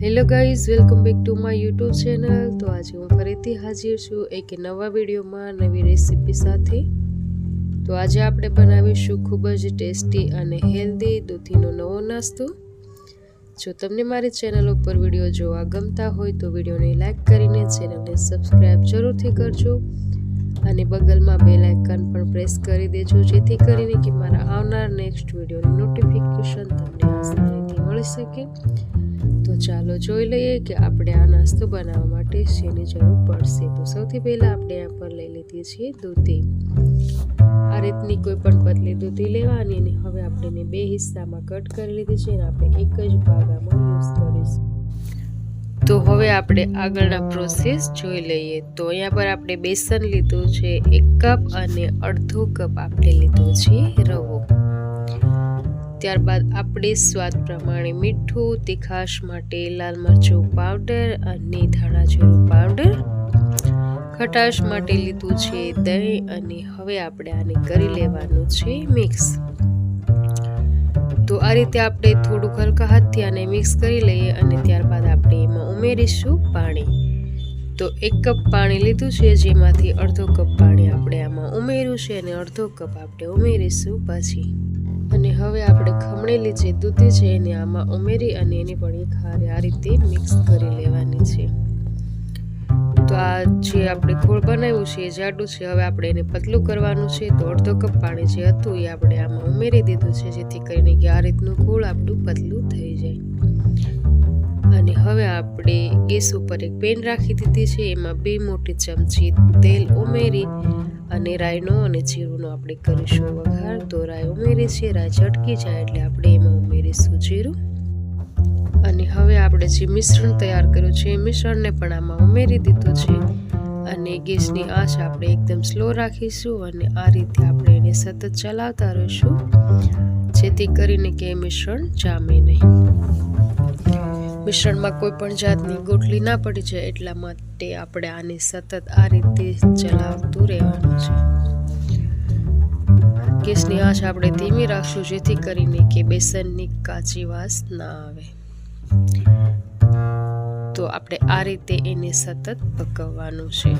Hello guys welcome back to my YouTube channel તો આજે હું ફરીથી હાજર છું એક નવા વિડીયોમાં, નવી રેસીપી સાથે. તો આજે આપણે બનાવીશું ખૂબ જ ટેસ્ટી અને હેલ્ધી દૂધીનો નવો નાસ્તો. જો તમને મારી ચેનલ ઉપર વીડિયો જોવા ગમતા હોય તો વિડીયોને લાઇક કરીને ચેનલને સબસ્ક્રાઈબ જરૂરથી કરજો. અને બગલમાં બે લાઇકન પણ પ્રેસ કરી દેજો, જેથી કરીને કે મારા આવનાર નેક્સ્ટ વિડીયોની નોટિફિકેશન તમને આસાનીથી મળી શકે. ચાલો જોઈ લઈએ કે આપણે આ નાસ્તો બનાવવા માટે શેની જરૂર પડશે. તો સૌથી પહેલાં આપણે આ પર લઈ લીધી છીએ દૂધી. આ રીતની કોઈ પણ પતલી દૂધી લેવાની અને હવે આપણે એને બે હિસ્સામાં કટ કરી લીધી છે અને આપણે એક જ ભાગામાં યુઝ કરીશું. તો હવે આપણે આગળના પ્રોસેસ જોઈ લઈએ. તો અહીંયા પર આપણે બેસન લીધું છે, એક કપ અને અડધો કપ આપણે લીધો છે રવો. ત્યારબાદ આપણે સ્વાદ પ્રમાણે મીઠું, તીખાશ માટે લાલ મરચું પાવડર અને ધાણા જીરું પાવડર ખટાશ માટે લીધું છે દહીં અને હવે આપણે આને કરી લેવાનું છે મિક્સ તો આ રીતે આપણે થોડુંક હલકા હાથથી આને મિક્સ કરી લઈએ અને ત્યારબાદ આપણે એમાં ઉમેરીશું પાણી. તો એક કપ પાણી લીધું છે, જેમાંથી અડધો કપ પાણી આપણે આમાં ઉમેર્યું છે અને અડધો કપ આપણે ઉમેરીશું પછી અને હવે આપણે ખમણેલી જે દૂધી છે એને આમાં ઉમેરી અને એની એક હારે આ રીતે મિક્સ કરી લેવાની છે. તો આ જે આપણે ખોળ બનાવ્યું છે, એ જાડું છે, હવે આપણે એને પતલું કરવાનું છે. તો અડધો કપ પાણી જે હતું એ આપણે આમાં ઉમેરી દીધું છે, જેથી કરીને કે આ રીતનું ખોળ આપણું પતલું થઈ જાય. અને હવે આપણે ગેસ ઉપર એક પેન રાખી દીધી છે. એમાં બે મોટી ચમચી તેલ ઉમેરી અને રાઈનો અને જીરુંનો આપણે કરીશું વઘાર. તો રાઈ ઉમેરી છે, રાઈ ચટકી જાય એટલે આપણે એમાં ઉમેરીશું જીરું. અને હવે આપણે જે મિશ્રણ તૈયાર કર્યું છે, એ મિશ્રણને પણ આમાં ઉમેરી દીધું છે. અને ગેસની આંચ આપણે એકદમ સ્લો રાખીશું અને આ રીતે આપણે એને સતત ચલાવતા રહીશું, જેથી કરીને કે મિશ્રણ જામે નહીં. મિશ્રણમાં કોઈ પણ જાતની ગોટલી ના પડી જાય એટલા માટે આપણે આને સતત આ રીતે ચલાવતું રહેવાનું છે. ગેસની આંચ આપણે ધીમી રાખશું જેથી કરીને કે બેસનની કાચી વાસ ના આવે. તો આપણે આ રીતે એને સતત પકવવાનું છે.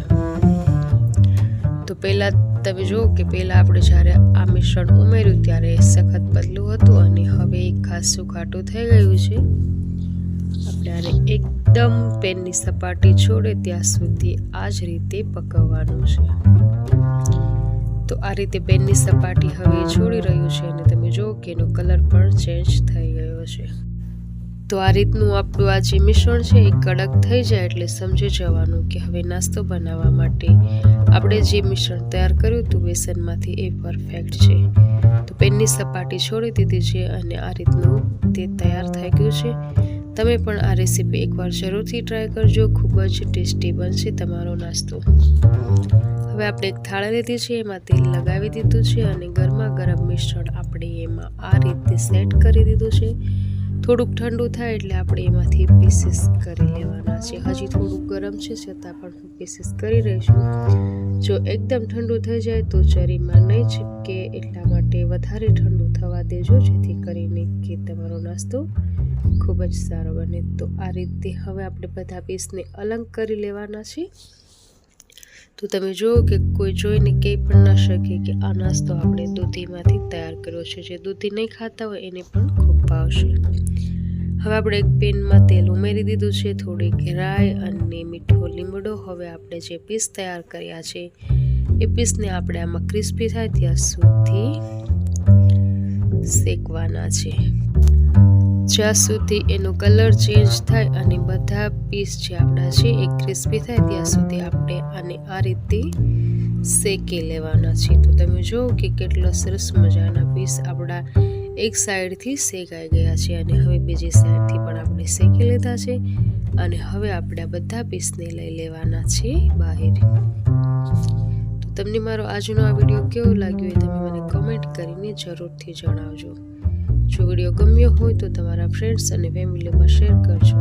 તો પહેલાં તમે જુઓ કે પહેલાં આપણે જ્યારે આ મિશ્રણ ઉમેર્યું ત્યારે સખત બદલું હતું અને હવે એક ખાસું ઘાટું થઈ ગયું છે. આપણે આને એકદમ પેનની સપાટી છોડે ત્યાં સુધી આ જ રીતે પકવવાનું છે. તો આ રીતે પેનની સપાટી હવે છોડી રહ્યું છે અને તમે જુઓ કે એનો કલર પણ ચેન્જ થઈ ગયો છે. તો આ રીતનું આપણું આ જે મિશ્રણ છે એ કડક થઈ જાય એટલે સમજી જવાનું કે હવે નાસ્તો બનાવવા માટે આપણે જે મિશ્રણ તૈયાર કર્યું હતું બેસનમાંથી એ પરફેક્ટ છે. તો પેનની સપાટી છોડી દીધી છે અને આ રીતનું તે તૈયાર થઈ ગયું છે. તમે પણ આ રેસીપી એકવાર જરૂરથી ટ્રાય કરજો. ખૂબ જ ટેસ્ટી બનશે તમારો નાસ્તો. હવે આપણે એક થાળી લીધી છે, એમાં તેલ લગાવી દીધું છે અને ગરમા ગરમ મિશ્રણ આપણે એમાં આ રીતે સેટ કરી દીધું છે. થોડુંક ઠંડુ થાય એટલે આપણે એમાંથી પીસીસ કરી લેવાના છે. હજી થોડુંક ગરમ છે, છતાં પણ હું પીસીસ કરી રહીશું જો એકદમ ઠંડુ થઈ જાય તો ચરીમાં નહીં ચીપકે એટલા માટે વધારે ઠંડુ થવા દેજો, જેથી કરીને કે તમારો નાસ્તો ખૂબ જ સારો બને. તો આ રીતે હવે આપણે બધા પીસને અલગ કરી લેવાના છે. તો તમે જુઓ કે કોઈ જોઈને કહી પણ ના શકે કે આ નાસ્તો આપણે દૂધીમાંથી તૈયાર કર્યો છે. જે દૂધી નહીં ખાતા હોય એને પણ ખૂબ ભાવશે. હવે આપણે એક પેનમાં તેલ ઉમેરી દીધું છે, થોડીક રાઈ અને મીઠો લીમડો. હવે આપણે જે પીસ તૈયાર કર્યા છે, એ પીસને આપણે આમાં ક્રિસ્પી થાય ત્યાં સુધી શેકવાના છે. જ્યાં સુધી એનો કલર ચેન્જ થાય અને બધા પીસ જે આપણા છે એ ક્રિસ્પી થાય, ત્યાં સુધી આપણે આને આ રીતે શેકી લેવાના છે. તો તમે જુઓ કે કેટલો સરસ મજાના પીસ આપણા એક સાઈડથી શેકાઈ ગયા છે અને હવે બીજી સાઈડથી પણ આપણે શેકી લીધા છે અને હવે આપણે બધા પીસને લઈ લેવાના છે બહાર. તમને મારો આજનો આ વીડિયો કેવો લાગ્યો એ તમે મને કમેન્ટ કરીને જરૂરથી જણાવજો. જો વીડિયો ગમ્યો હોય તો તમારા ફ્રેન્ડ્સ અને ફેમિલીમાં શેર કરજો.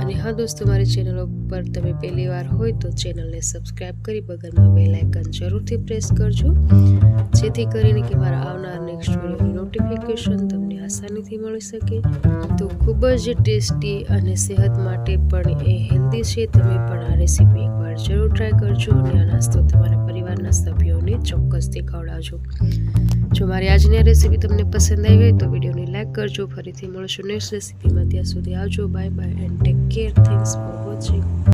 અને હા દોસ્તો, મારી ચેનલ ઉપર તમે પહેલી વાર હોય તો ચેનલને સબસ્ક્રાઈબ કરી બગલમાં બેલ આઇકન જરૂરથી પ્રેસ કરજો. જેથી કરીને કે મારા આવનાર નેક્સ્ટ વિડીયોની નોટિફિકેશન તમને આસાનીથી મળી શકે? તો ખૂબ જ ટેસ્ટી અને સેહત માટે પણ એ હેલ્ધી છે. તમે પણ આ રેસીપી એકવાર જરૂર ટ્રાય કરજો અને આ નાસ્તો તમારા પરિવારના સભ્યોને ચોક્કસથી ખવડાવજો જો મારી આજની આ રેસીપી તમને પસંદ આવી હોય તો વિડીયોને લાઈક કરજો. ફરીથી મળશું નેક્સ્ટ રેસીપીમાં. ત્યાં સુધી આવજો. Bye bye and take care. Thanks for watching.